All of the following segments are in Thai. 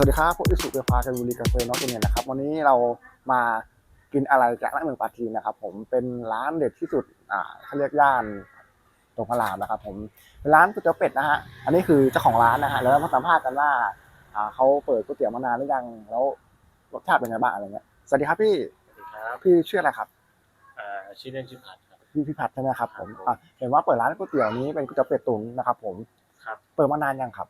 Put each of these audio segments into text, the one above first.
ดีครับพวกอิสุเบียพากันบุรีกาแฟน้องตัวเนี่ยนะครับวันนี้เรามากินอะไรจากร้านเมืองปาจีนนะครับ ผมเป็นร้านเด็ดที่สุดอ่าเขาเรียกย่านตรงพระรามนะครับ ผมเป็นร้านก๋วยเตี๋ยวเป็ดนะฮะอันนี้คือเจ้าของร้านนะฮะแล้วมาสัมภาษณ์กันว่าอ่าเขาเปิดก๋วยเตี๋ยวมานานหรือยังแล้วรสชาติเป็นไงบ้างอะไรเงี้ยสวัสดีครับพี่สวัสดีครับพี่ชื่ออะไรครับอ่าชื่อเล่นชื่อผัดครับพี่พิพัฒน์ใช่ไหมครับผมครับผมอะเห็นว่าเปิดร้านก๋วยเตี๋ยวนี้เป็นก๋วยเตี๋ยวเป็ดตุ๋นนะครับ ผมครับเปิดมานานยังครับ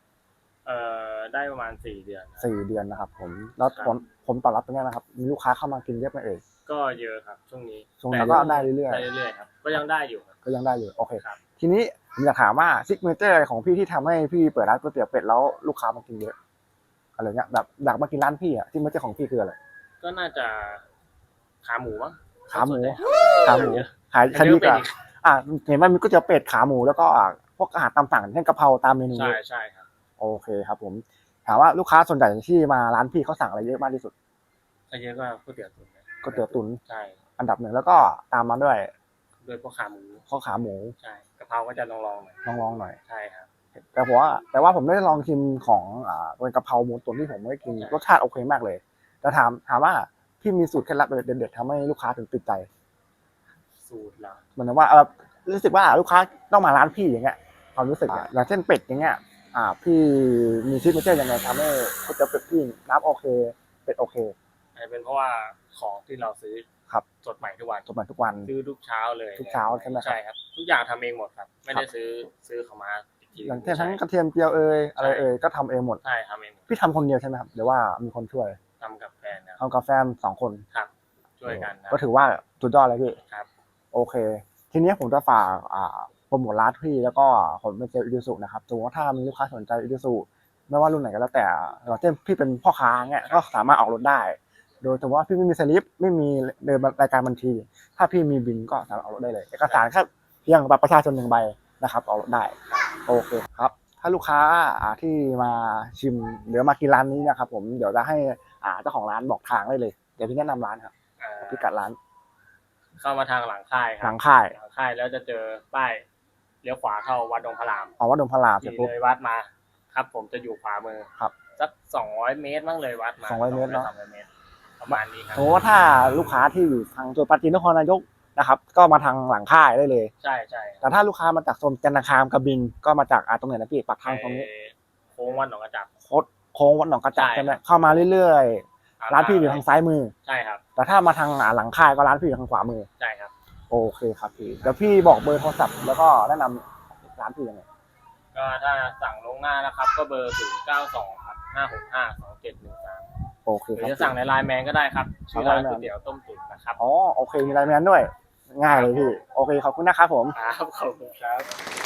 เอ่อได้ประมาณสี่เดือนครับสี่เดือนนะครับ ผมแล้วครับผลผมตอบรับเป็นไงนะครับ มีลูกค้าเข้ามากินเยอะไหมเอ่ยก็เยอะครับ ช่วงนี้ช่วงนี้ก็ได้เรื่อยได้เรื่อยๆครับก็ยังได้อยู่ครับ ๆก็ยังได้อยู่โอเคครับ ทีนี้ผมอยากถามว่าซิกเนเจอร์อะไรของพี่ที่ทำให้พี่เปิดร้านก๋วยเตี๋ยวเป็ดแล้วลูกค้ามากินเยอะอะไรเงี้ยแบบอยากมากินร้านพี่อะซิกเนเจอร์ของพี่คืออะไรก็น่าจะขาหมูมั้งขาหมูส่วนใญ่ขาหมูเยอะขายอันคดีนี้ก็กเป็นว่าอีกอะเห็นว่ามีก๋วยเตี๋ยวเป็ดขาหมูแล้วก็อะพวกอาหารตามสั่งเช่นกะเพราตามเมนู ใช่ใช่ครับ โอเคครับผม ถามว่าลูกค้าส่วนใหญ่ที่มาร้านพี่เขาสั่งอะไรเยอะมากที่สุดถ้าเยอะก็ก๋วยเตี๋ยวตุ๋นนะก๋วยเตี๋ยวตุ๋นใช่ อันดับหนึ่งแล้วก็ตามมาด้วยด้วยพวกขาหมูข้าวขาหมูใช่กะเพราก็จะลองๆหน่อยลองๆหน่อย ใช่ครับ แต่ผมว่าแต่ว่าผมได้ลองชิมของอ่าเป็นกะเพราหมูตุ๋นที่ผมไม่ได้กินใช่ รสชาติโอเคมากเลย แต่ถามถามว่าพี่มีสูตรเคล็ดลับเด็ดๆทำให้ลูกค้าถึงติดใจสูตรละ เหมือนว่าเออรู้สึกว่าลูกค้าต้องมาร้านพี่อย่างเงี้ยความรู้สึกอะอย่างเช่นเป็ดอย่างเงี้ย อ่าพี่มีซิกเนเจอร์ยังไงทำให้ก๋วยเตี๋ยวเป็ดพี่น้ำโอเค เป็ดโอเคอาจจะเป็นเพราะว่าของที่เราซื้อครับสดใหม่ทุกวันสมัยทุกวันซื้อทุกเช้าเลยทุกเช้าใช่ไหมครับใช่ครับทุกอย่างทำเองหมดครับ ไม่ได้ซื้อซื้อเขามาอีกทีอย่างเช่นทั้งใช่กระเทียมเจียวเอยอะไรเอยก็ทำเองหมดใช่ทำเองหมดพี่ทำคนเดียวใช่ไหมครับหรือว่ามีคนช่วยทำกับแฟนนะครับทำกับแฟนสองคนครับ ช่วยกันนะก็ถือว่าสุดยอดเลยพี่ครับ โอเค ทีนี้ผมจะฝากอ่าโป รโมทร้านพี่แล้วก็ผมเป็นเซลล์อีดิสุนะครับสมมติว่าถ้ามีลูกค้าสนใจอีดิสุไม่ว่ารุ่นไหนก็แล้วแต่อย่างเช่นพี่เป็นพ่อค้าเงี้ยก็สามารถออกรถได้ โดยสมมติว่าพี่ไม่มีสลิปไม่มีเดินรายการบัญชี ถ้าพี่มีบินก็สามารถออกรถได้เลย เอกสารแค่เพียงบัตรประชาชนหนึ่งใบนะครับออกรถได้โอเคครับ ถ้าลูกค้าอ่าที่มาชิมหรือมากินร้านนี้นะครับ ผมเดี๋ยวจะให้อ่าเจ้าของร้านบอกทางได้เลย เดี๋ยวพี่แนะนำร้านครับอ่าพิกัดร้าน เข้ามาทางหลังค่ายคหรัลังค่ายหลังค่ายแล้วจะเจอป้าย เลี้ยวขวาเข้าวัดดงพระรามออกวัดดงพระรามเสร็จที่ปุ๊บ เลยวัดมา ครับ ผมจะอยู่ขวามือครับสักสองร้อยเมตรบ้างเลยวัดมา200เมตรเนอะ สองอยเมตรประมาณนี้ครับสมมติว่าถ้าลูกค้าที่อยู่ทางจังหวัดปราจีนนครนายกนะครับ ก็มาทางหลังค่ายได้เลย ใช่ใช่แต่ถ้าลูกค้ามาจากโซนจันทคามกระบินก็มาจากอ่าตรงไหนนะพี่ปากทางตรงนี้ไอ้โค้งวัดหนองกระจับ โคดโค้งวัดหนองกระจับใช่ ใช่ไหมครับเข้ามาเรื่อยๆ ร้านพี่อยู่ทางซ้ายมือ ใช่ครับ แต่ถ้ามาทางอ่าหลังค่ายก็ร้านพี่อยู่ทางขวามือ ใช่ครับ โอเคครับพี่เดี๋ยวพี่บอกเบอร์โทรศัพท์แล้วก็แนะนำร้านพี่ยังไงก็ถ้าสั่งลวงหน้านะครับ ก็เบอร์ศูนย์เก้าสองครับห้าหกห้าสองเจ็ดหนึ่งสามโอเคหครือรับจะสั่งในไลน์แมนก็ได้ครับชื่อร้านเอาไลน์แมนก๋วยเตี๋ยวต้มตุ๋นนะครับอ๋อโอเคมีไลน์แมนด้วย ง่ายเลยพี่ โอเคขอบคุณนะครับผม ครับขอบคุณครับ